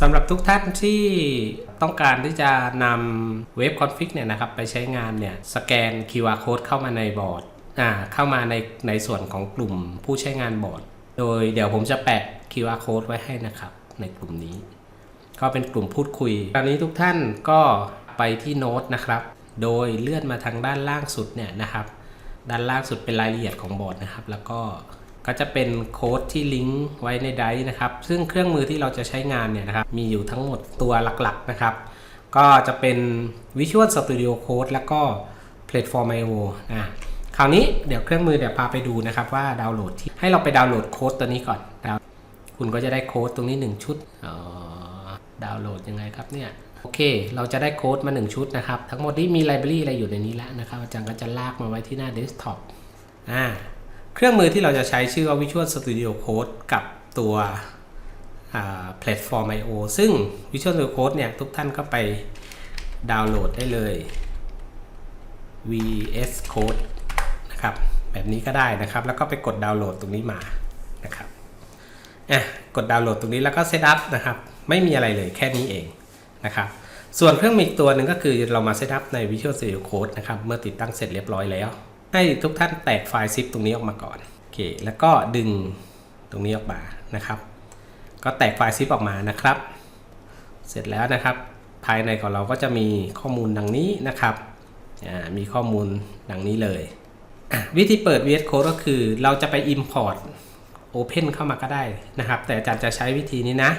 สำหรับทุกท่านที่ต้องการที่จะนำเว็บคอนฟิกเนี่ยนะครับไปใช้งานเนี่ยสแกน QR code เข้ามาในบอร์ดอ่าเข้ามาในในส่วนของกลุ่มผู้ใช้งานบอร์ด โดยเดี๋ยวผมจะแปะ QR code ไว้ให้นะครับในกลุ่มนี้ ก็เป็นกลุ่มพูดคุยตอนนี้ทุกท่านก็ไปที่โน้ตนะครับ โดยเลื่อนมาทางด้านล่างสุดเนี่ยนะครับ ด้านล่างสุดเป็นรายละเอียดของบอร์ดนะครับ แล้วก็ ก็จะเป็นโค้ดที่ลิงก์ไว้ในไดร์นะครับ ซึ่งเครื่องมือที่เราจะใช้งานเนี่ยนะครับ มีอยู่ทั้งหมดตัวหลักๆนะครับ ก็จะเป็น Visual Studio Code แล้วก็ Platform IO อะคราวนี้เดี๋ยวเครื่องมือเดี๋ยวพาไปดูนะครับว่าดาวน์โหลดที่ให้เราไปดาวน์โหลดโค้ดตัวนี้ก่อนดาวน์คุณก็จะได้โค้ดตรงนี้ 1 ชุดอ๋อดาวน์โหลดยังไงครับเนี่ยโอเค เราจะได้โค้ดมา 1 ชุดนะครับ ทั้งหมดนี้มีไลบรารีอะไรอยู่ในนี้แล้วนะครับ อาจารย์ก็จะลากมาไว้ที่หน้าเดสก์ท็อปอ่า เครื่องมือที่เราจะใช้ชื่อว่า Visual Studio Code กับตัวอ่า Platform IO ซึ่ง Visual Studio Code เนี่ยทุกท่านก็ไปดาวน์โหลดได้เลย VS Code นะครับแบบนี้ก็ได้นะครับ แล้วก็ไปกดดาวน์โหลดตรงนี้มานะครับอะกดดาวน์โหลดตรงนี้แล้วก็เซตอัพนะครับ ไม่มีอะไรเลยแค่นี้เองนะครับ ส่วนเครื่องมืออีกตัวหนึ่งก็คือเรามาเซตอัพใน Visual Studio Code นะครับ เมื่อติดตั้งเสร็จเรียบร้อยแล้ว ให้ทุกท่านแตกไฟล์ zip ตรงนี้ออกมาก่อนโอเคแล้วก็ดึงตรงนี้ออกมานะครับ ก็แตกไฟล์ zip ออกมานะครับ เสร็จแล้วนะครับ ภายในของเราก็จะมีข้อมูลดังนี้นะครับมีข้อมูลดังนี้เลย วิธีเปิด VS Code ก็คือเราจะไป Import Open เข้ามาก็ได้นะครับ แต่อาจารย์จะใช้วิธีนี้นะ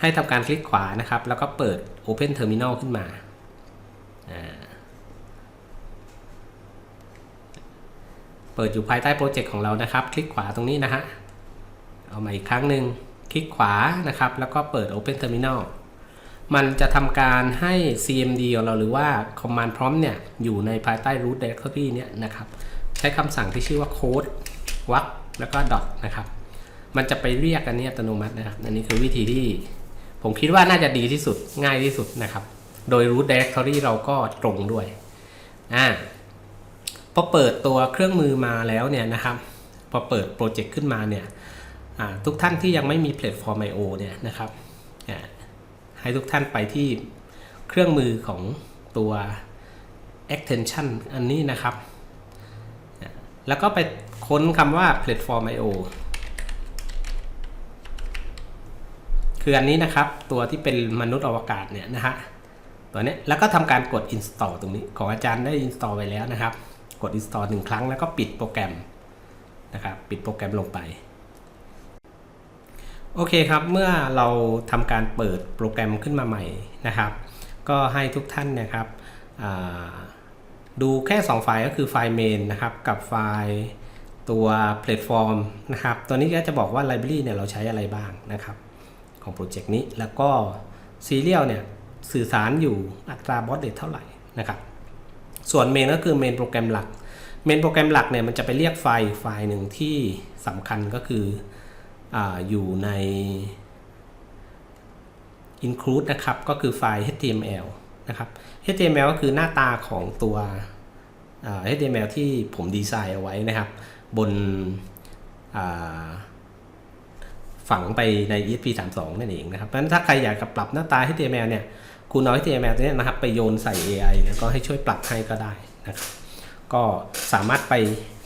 ให้ทำการคลิกขวานะครับ แล้วก็เปิด Open Terminal ขึ้นมาอ่า เปิดอยู่ภายใต้โปรเจกต์ของเรานะครับ คลิกขวาตรงนี้นะฮะ เอามาอีกครั้งหนึ่งคลิกขวานะครับ แล้วก็เปิด Open Terminal มันจะทำการให้ CMD ของเราหรือว่า Command Prompt เนี่ย อยู่ในภายใต้ root directory เนี่ยนะครับ ใช้คำสั่งที่ชื่อว่า code วักแล้วก็ dot นะครับ มันจะไปเรียกอันนี้อัตโนมัตินะครับ อันนี้คือวิธีที่ ผมคิดว่าน่าจะดีที่สุดง่ายที่สุดนะครับ โดย root directory เราก็ตรงด้วย อ่า พอเปิดตัวเครื่องมือมาแล้วเนี่ยนะครับ พอเปิดโปรเจกต์ขึ้นมาเนี่ยทุกท่านที่ยังไม่มีแพลตฟอร์ม I/O เนี่ยนะครับให้ทุกท่านไปที่เครื่องมือของตัว extension อันนี้นะครับ แล้วก็ไปค้นคำว่า platform I/O คืออันนี้นะครับ ตัวที่เป็นมนุษย์อวกาศเนี่ยนะฮะตัวนี้แล้วก็ทำการกด install ตรงนี้ ของอาจารย์ได้ install ไปแล้วนะครับ กด install หนึ่งครั้งแล้วก็ปิดโปรแกรมนะครับปิดโปรแกรมลงไป โอเคครับเมื่อเราทำการเปิดโปรแกรมขึ้นมาใหม่นะครับ ก็ให้ทุกท่านนะครับดูแค่ 2 ไฟล์ก็คือไฟล์ main นะครับกับไฟล์ตัวแพลตฟอร์มนะครับ ตัวนี้ก็จะบอกว่า library เนี่ยเราใช้อะไรบ้างนะครับ ของโปรเจกต์นี้แล้วก็ serial เนี่ยสื่อสารอยู่อัตราบอสเดทเท่าไหร่นะครับ ส่วนเมนก็คือเมนโปรแกรมหลักเมนโปรแกรมหลักเนี่ยมันจะไปเรียกไฟล์ไฟล์หนึ่งที่สำคัญก็คือออยู่ใน include นะครับ ก็คือไฟล์ html นะครับ html ก็คือหน้าตาของตัว html ที่ผมดีไซน์เอาไว้นะครับ บนฝังไปใน ESP32 นั่นเองนะครับเพราะฉะนั้นถ้าใครอยากจะปรับหน้าตา HTML เนี่ย คุณเอา HTML ตัวนี้นะครับ ไปโยนใส่ AI แล้วก็ให้ช่วยปรับให้ก็ได้นะครับก็สามารถไป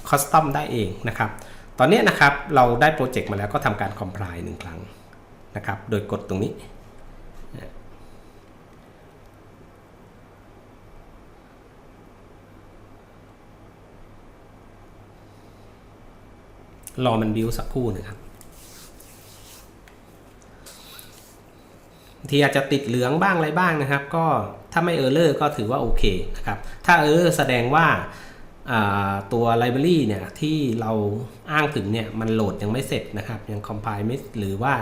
คอสตอมได้เองนะครับ ตอนนี้นะครับเราได้โปรเจกต์มาแล้วก็ทำการคอมไพล์หนึ่งครั้งนะครับ โดยกดตรงนี้ รอมันบิวสักครู่หนึงครับ บาง ทีอาจจะติดเหลืองบ้างอะไรบ้างนะครับ ก็ถ้าไม่เออร์เลอร์ก็ถือว่าโอเคนะครับถ้าเออร์แสดงว่าอ่าตัวไลบรารีเนี่ยที่เราอ้างถึงเนี่ยมันโหลดยังไม่เสร็จนะครับ ยังคอมไพล์ไม่หรือว่า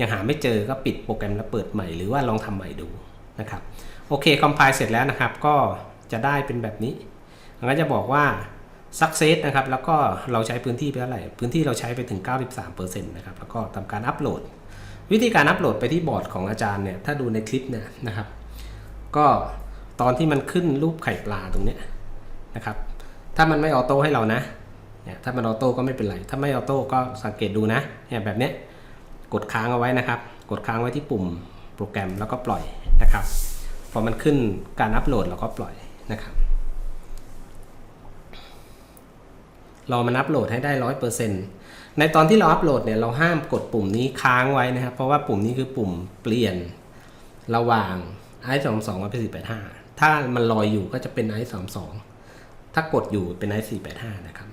ยังหาไม่เจอก็ปิดโปรแกรมแล้วเปิดใหม่หรือว่าลองทำใหม่ดูนะครับโอเคคอมไพล์เสร็จแล้วนะครับ ก็จะได้เป็นแบบนี้มันก็จะบอกว่า success นะครับ แล้วก็เราใช้พื้นที่ไปเท่าไหร่ พื้นที่เราใช้ไปถึง 93%นะครับ แล้วก็ทำการอัปโหลด วิธีการอัปโหลดไปที่บอร์ดของอาจารย์เนี่ยถ้าดูในคลิปเนี่ยนะครับ ก็ตอนที่มันขึ้นรูปไข่ปลาตรงเนี้ยนะครับ ถ้ามันไม่ออโต้ให้เรานะเนี่ยถ้ามันออโต้ก็ไม่เป็นไร ถ้าไม่ออโต้ก็สังเกตดูนะเนี่ยแบบเนี้ยกดค้างเอาไว้นะครับ กดค้างไว้ที่ปุ่มโปรแกรมแล้วก็ปล่อยนะครับพอมันขึ้นการอัปโหลดเราก็ปล่อยนะครับรอมันอัปโหลดให้ได้ร้อยเปอร์เซ็นต์ ในตอนที่เราอัปโหลดเนี่ยเราห้ามกดปุ่มนี้ค้างไว้นะครับ เพราะว่าปุ่มนี้คือปุ่มเปลี่ยนระหว่าง i 2 2กับ p 4 8 5ถ้ามันลอยอยู่ก็จะเป็น i 3 2ถ้ากดอยู่เป็น i 4 8 5นะครับ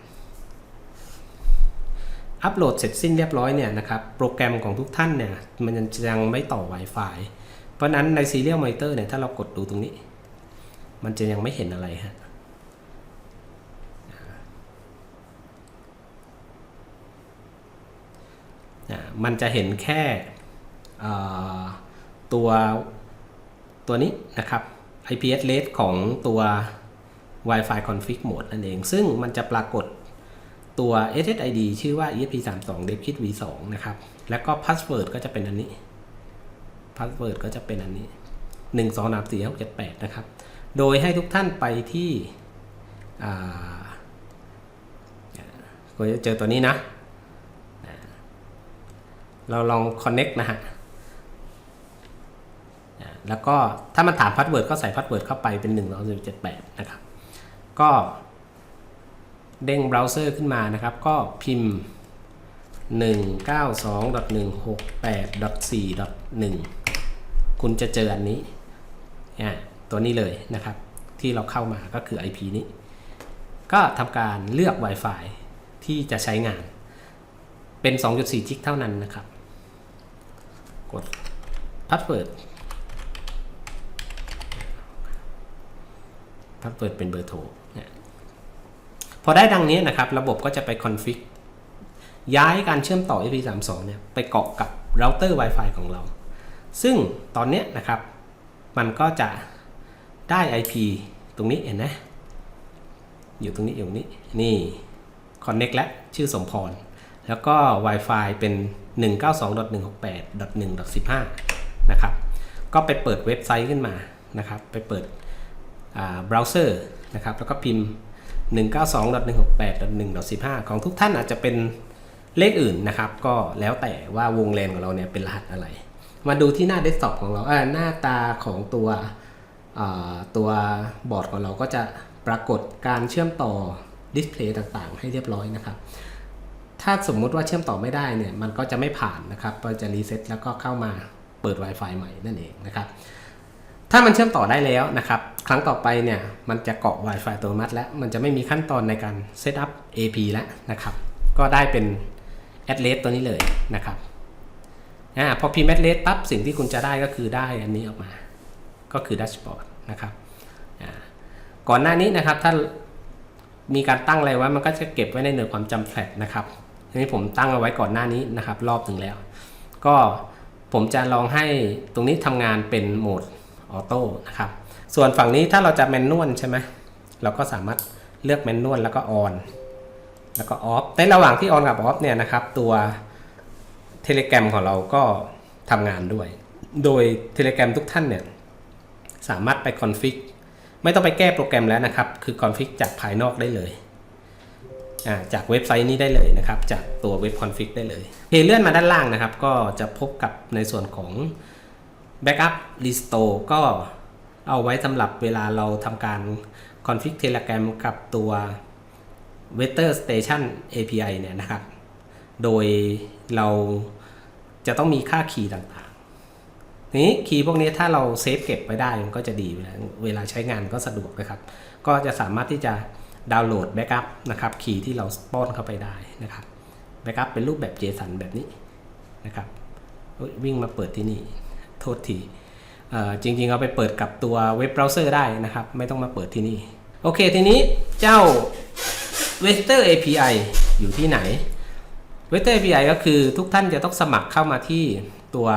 อัปโหลดเสร็จสิ้นเรียบร้อยเนี่ยนะครับโปรแกรมของทุกท่านเนี่ยมันยังไม่ต่อ Wi-Fi เพราะนั้นใน Serial Monitor เนี่ยถ้าเรากดดูตรงนี้ มันจะยังไม่เห็นอะไรฮะ มันจะเห็นแค่ตัวตัวนี้นะครับ IP address ของตัว Wi-Fi config mode นั่นเอง ซึ่งมันจะปรากฏตัว SSID ชื่อว่า ESP32 DevKit v2 นะครับ แล้วก็ password ก็จะเป็นอันนี้ password ก็จะเป็นอันนี้ 1 2 3 4 6 7 8 นะครับ โดยให้ทุกท่านไปที่ก็จะเจอตัวนี้นะ เราลอง connect นะฮะแล้วก็ถ้ามันถามพาสเวิร์ดก็ใส่พาสเวิร์ดเข้าไปเป็น1 2 7 8นะครับ ก็เด้งเบราว์เซอร์ขึ้นมานะครับ ก็พิมพ์ 192.168.4.1 คุณจะเจออันนี้ ตัวนี้เลยนะครับ ที่เราเข้ามาก็คือ IP นี้ ก็ทำการเลือก Wi-Fi ที่จะใช้งาน เป็น 2.4 จิกเท่านั้นนะครับ กดพาสเวิร์ดถ้าเปิดเป็นเบอร์โทรเนี่ยพอได้ดังนี้นะครับ ระบบก็จะไปคอนฟิกย้ายการเชื่อมต่อ IP32 เนี่ยไปเกาะกับเราเตอร์ Wi-Fi ของเรา ซึ่งตอนนี้นะครับ มันก็จะได้ IP ตรงนี้เห็นไหมอยู่ตรงนี้อยู่ตรงนี้นี่ Connect และชื่อสมพร แล้วก็ Wi-Fi เป็น 192.168.1.15 นะครับ ก็ไปเปิดเว็บไซต์ขึ้นมานะครับ ไปเปิดเบราว์เซอร์นะครับ แล้วก็พิมพ์ 192.168.1.15 ของทุกท่านอาจจะเป็นเลขอื่นนะครับ ก็แล้วแต่ว่าวงแลนของเราเนี่ยเป็นรหัสอะไร มาดูที่หน้าเดสก์ท็อปของเราหน้าตาของตัวตัวบอร์ดของเราก็จะปรากฏการเชื่อมต่อดิสเพลย์ต่างๆ ให้เรียบร้อยนะครับ ถ้าสมมุติว่าเชื่อมต่อไม่ได้เนี่ยมันก็จะไม่ผ่านนะครับก็จะรีเซ็ตแล้วก็เข้ามาเปิด Wi-Fi ใหม่นั่นเองนะครับ ถ้ามันเชื่อมต่อได้แล้วนะครับ ครั้งต่อไปเนี่ยมันจะเกาะ Wi-Fi อัตโนมัติแล้ว มันจะไม่มีขั้นตอนในการเซตอัพ AP แล้วนะครับ ก็ได้เป็น address ตัวนี้เลยนะครับอ่าพอพิมพ์ address ปั๊บสิ่งที่คุณจะได้ก็คือได้อันนี้ออกมา ก็คือ dashboard นะครับอ่าก่อนหน้านี้นะครับถ้ามีการตั้งอะไรไว้มันก็จะเก็บไว้ในหน่วยความจำแฟลชนะครับ ทีนี้ผมตั้งเอาไว้ก่อนหน้านี้นะครับ รอบหนึ่งแล้ว ก็ผมจะลองให้ตรงนี้ทำงานเป็นโหมดออโต้นะครับ ส่วนฝั่งนี้ถ้าเราจะแมนนวลใช่ไหมเราก็สามารถเลือกแมนนวลแล้วก็ออน แล้วก็ออฟ ในระหว่างที่ออนกับออฟเนี่ยนะครับ ตัวเทเลแกรมของเราก็ทำงานด้วย โดยเทเลแกรมทุกท่านเนี่ยสามารถไปคอนฟิกไม่ต้องไปแก้โปรแกรมแล้วนะครับ คือคอนฟิกจากภายนอกได้เลย จากเว็บไซต์นี้ได้เลยนะครับ จากตัวเว็บคอนฟิกได้เลยเพเลื่อนมาด้านล่างนะครับ ก็จะพบกับในส่วนของ Backup Restore ก็เอาไว้สำหรับเวลาเราทำการ config Telegram กับตัว Weather Station API เนี่ยนะครับ โดยเราจะต้องมีค่าคีย์ต่างๆ นี้คีย์พวกนี้ถ้าเราเซฟเก็บไว้ได้มันก็จะดี เวลาเวลาใช้งานก็สะดวกนะครับ ก็จะสามารถที่จะ ดาวน์โหลดแบ็กอัพนะครับคีย์ที่เราป้อนเข้าไปได้นะครับแบ็กอัพเป็นรูปแบบ JSON แบบนี้นะครับวิ่งมาเปิดที่นี่โทษทีจริงๆเอาไปเปิดกับตัวเว็บเบราว์เซอร์ได้นะครับ ไม่ต้องมาเปิดที่นี่ โอเคทีนี้เจ้า w e s t e r API อยู่ที่ไหน w e s t e r API ก็คือทุกท่านจะต้องสมัครเข้ามาที่ตัว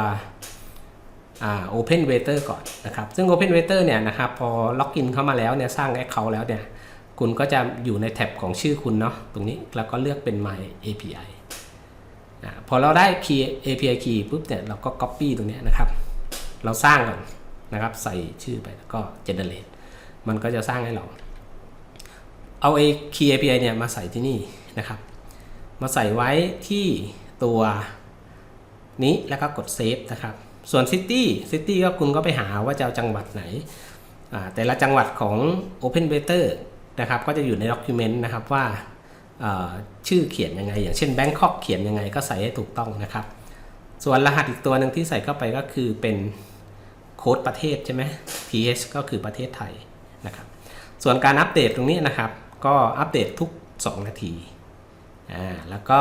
Open w a i t e r ก่อนนะครับ ซึ่ง Open w a i t e r เนี่ยนะครับพอล็อกอินเข้ามาแล้วเนี่ยสร้าง Account แล้วเนี่ย คุณก็จะอยู่ในแท็บของชื่อคุณเนาะตรงนี้แล้วก็เลือกเป็น My API อพอเราได้ key API key ปุ๊บเนี่ยเราก็ copy ตรงนี้นะครับ เราสร้างก่อนนะครับ ใส่ชื่อไปแล้วก็ generate มันก็จะสร้างให้เรา เอา a key API เนี่ยมาใส่ที่นี่นะครับ มาใส่ไว้ที่ตัวนี้แล้วก็กด save นะครับ ส่วนซิตี้ซิตี้ก็คุณก็ไปหาว่าจะเอาจังหวัดไหนแต่ละจังหวัดของ Open Beta นะครับก็จะอยู่ในด็อกิเมนต์นะครับว่าชื่อเขียนยังไง อย่างเช่น Bangkok เขียนยังไงก็ใส่ให้ถูกต้องนะครับ ส่วนรหัสอีกตัวหนึ่งที่ใส่เข้าไปก็คือเป็นโค้ดประเทศใช่ไหม TH ก็คือประเทศไทยนะครับ ส่วนการอัปเดตตรงนี้นะครับ ก็อัปเดตทุก 2 นาทีอ่าแล้วก็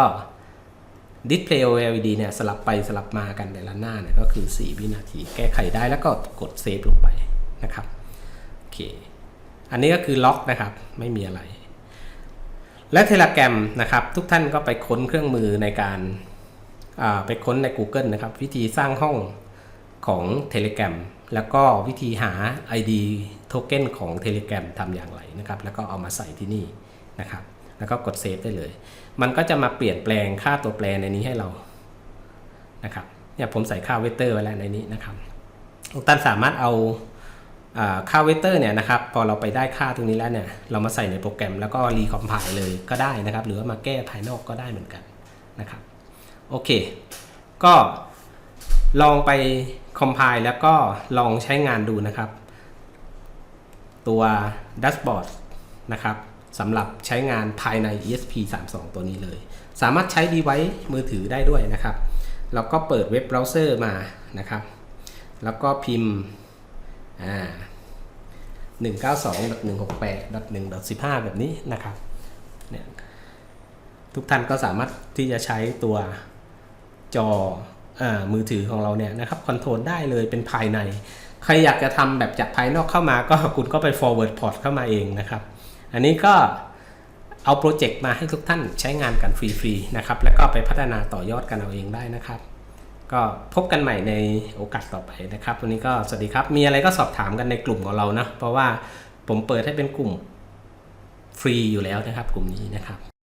Display OLED เนี่ยสลับไปสลับมากันแต่ละหน้าเนี่ยก็คือ 4 วินาที แก้ไขได้แล้วก็กดเซฟลงไปนะครับโอเค อันนี้ก็คือล็อกนะครับไม่มีอะไร และเทเลแกรมนะครับทุกท่านก็ไปค้นเครื่องมือในการาไปค้นใน Google นะครับวิธีสร้างห้องของ Telegram แล้วก็วิธีหา ID Token ของ Telegram ทำอย่างไรนะครับ แล้วก็เอามาใส่ที่นี่นะครับ แล้วก็กดเซฟได้เลย มันก็จะมาเปลี่ยนแปลงค่าตัวแปรในนี้ให้เรานะครับเนี่ยผมใส่ค่าเวเตอร์ไว้แล้วในนี้นะครับทุกท่านสามารถเอา ค่าเวกเตอร์เนี่ยนะครับพอเราไปได้ค่าตรงนี้แล้วเนี่ยเรามาใส่ในโปรแกรมแล้วก็รีคอมไพล์เลยก็ได้นะครับ หรือว่ามาแก้ภายนอกก็ได้เหมือนกันนะครับโอเค ก็ลองไปคอมไพล์แล้วก็ลองใช้งานดูนะครับ ตัวดัชบอร์ดนะครับสำหรับใช้งานภายใน ESP32 ตัวนี้เลย สามารถใช้ดีไว้มือถือได้ด้วยนะครับ แล้วก็เปิดเว็บเบราว์เซอร์มานะครับ แล้วก็พิมพ์ อ่า192.168.1.15 แบบนี้นะครับเนี่ยทุกท่านก็สามารถที่จะใช้ตัวจออามือถือของเราเนี่ยนะครับคอนโทรลได้เลยเป็นภายใน ใครอยากจะทำแบบจากภายนอกเข้ามาก็คุณก็ไป forward port เข้ามาเองนะครับ อันนี้ก็เอาโปรเจกต์มาให้ทุกท่านใช้งานกันฟรีๆนะครับ แล้วก็ไปพัฒนาต่อยอดกันเอาเองได้นะครับ ก็พบกันใหม่ในโอกาสต่อไปนะครับ วันนี้ก็สวัสดีครับ มีอะไรก็สอบถามกันในกลุ่มของเรานะ เพราะว่าผมเปิดให้เป็นกลุ่มฟรีอยู่แล้วนะครับ กลุ่มนี้นะครับ